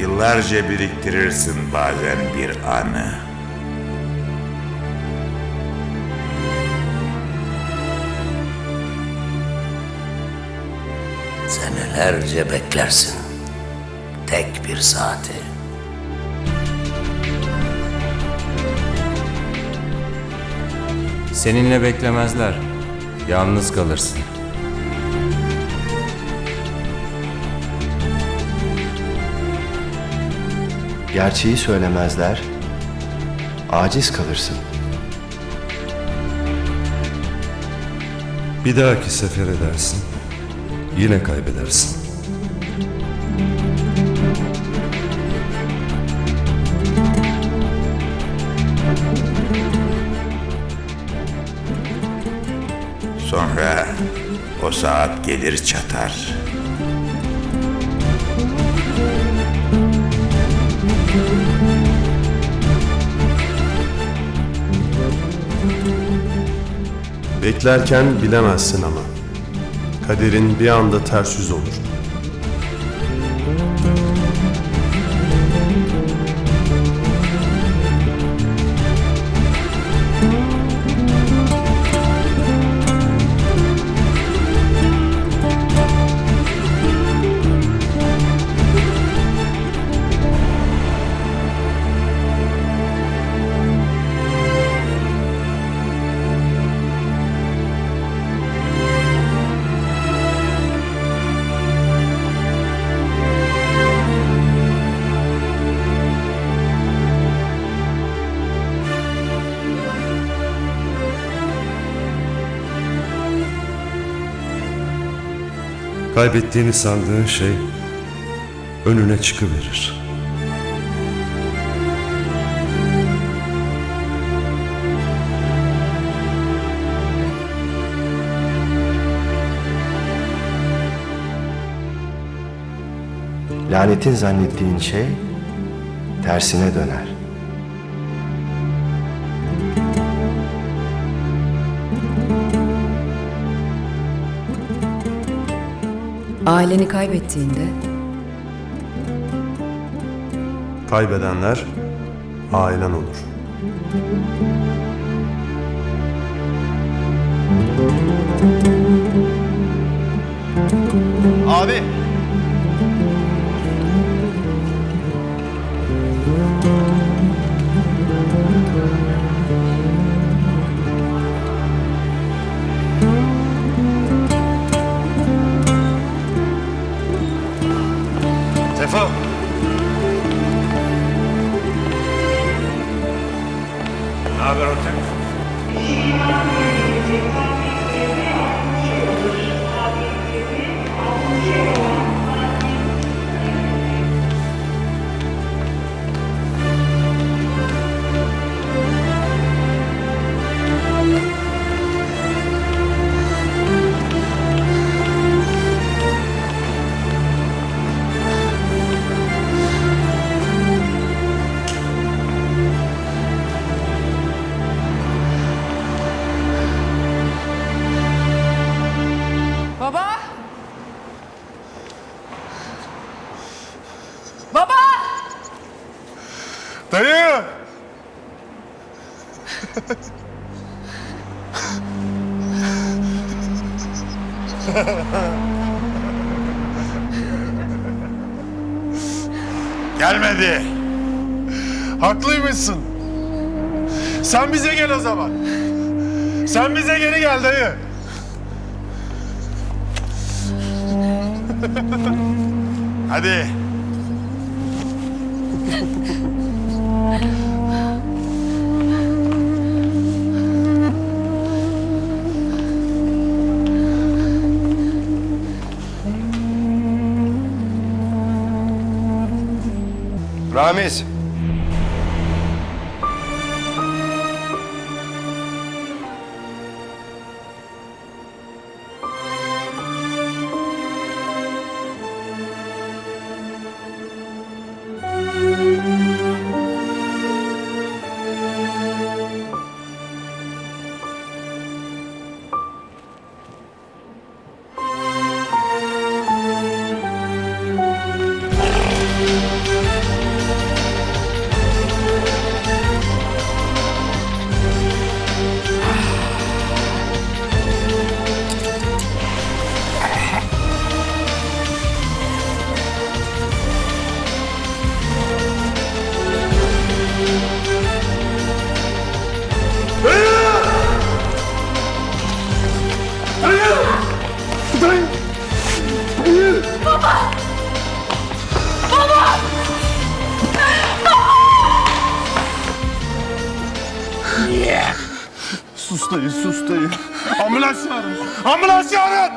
Yıllarca biriktirirsin bazen bir anı. Senelerce beklersin. Tek bir saati. Seninle beklemezler. Yalnız kalırsın. Gerçeği söylemezler. Aciz kalırsın. Bir dahaki sefer edersin. Yine kaybedersin. Sonra o saat gelir çatar. Beklerken bilemezsin ama. Kaderin bir anda ters yüz olur. Kaybettiğini sandığın şey önüne çıkıverir. Lanetin zannettiğin şey tersine döner. Aileni kaybettiğinde Kaybedenler ailen olur. Abi! Dayı! Gelmedi. Haklıymışsın. Sen bize gel o zaman. Sen bize geri gel dayı. Hadi. Ramiz! Sus dayı, sus dayı. Ambulans çağırın. Ambulans çağırın.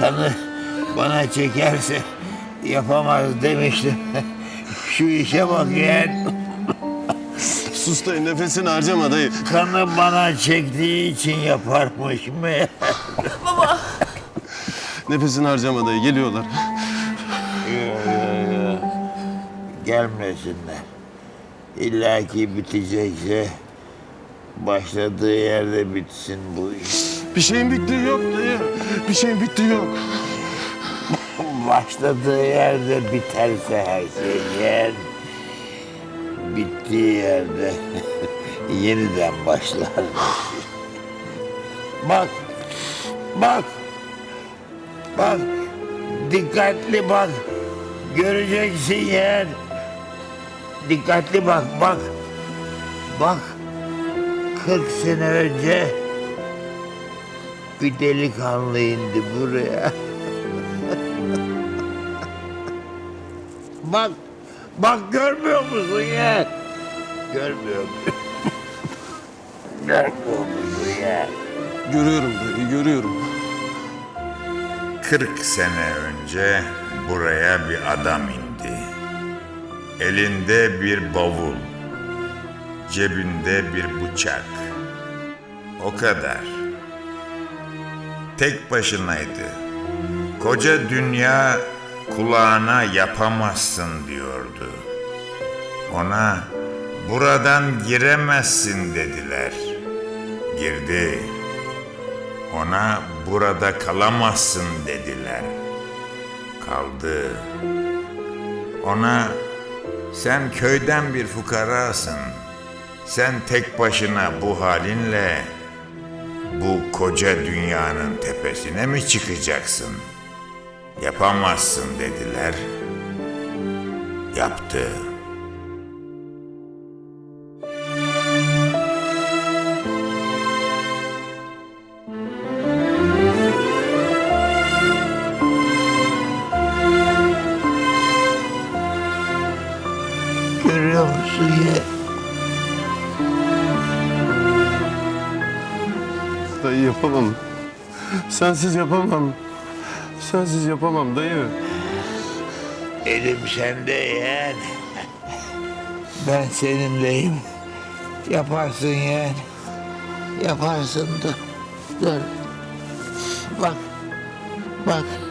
Kanı bana çekerse yapamaz demiştim. Şu işe bak yeğen. Sus dayı, nefesini harcama dayı. Kanı bana çektiği için yaparmış mı? Nefesini harcama dayı, geliyorlar. Gelmesinler. İlla ki bitecekse başladığı yerde bitsin bu iş. Bir şeyin bittiği yok dayı. Bir şeyin bittiği yok. Başladığı yerde biterse her şey yeğen. Bittiği yerde yeniden başlar. Bak, bak, bak, dikkatli bak, göreceksin yeğen. Dikkatli bak, bak, bak. 40 sene önce bir delikanlı indi buraya. Bak, bak görmüyor musun ya? Görmüyor musun? görmüyor musun ya? Görüyorum dayı, görüyorum. 40 sene önce buraya bir adam indi. Elinde bir bavul, cebinde bir bıçak. O kadar. Tek başınaydı. Koca dünya kulağına yapamazsın diyordu. Ona buradan giremezsin dediler. Girdi. Ona burada kalamazsın dediler. Kaldı. Ona sen köyden bir fukarasın. Sen tek başına bu halinle bu koca dünyanın tepesine mi çıkacaksın? Yapamazsın dediler. Yaptı. Dayı yapamam. Sensiz yapamam. Sensiz yapamam dayı. Elim sende yeğen. Ben seninleyim. Yaparsın yeğen. Yaparsın da. Dur. Bak. Bak.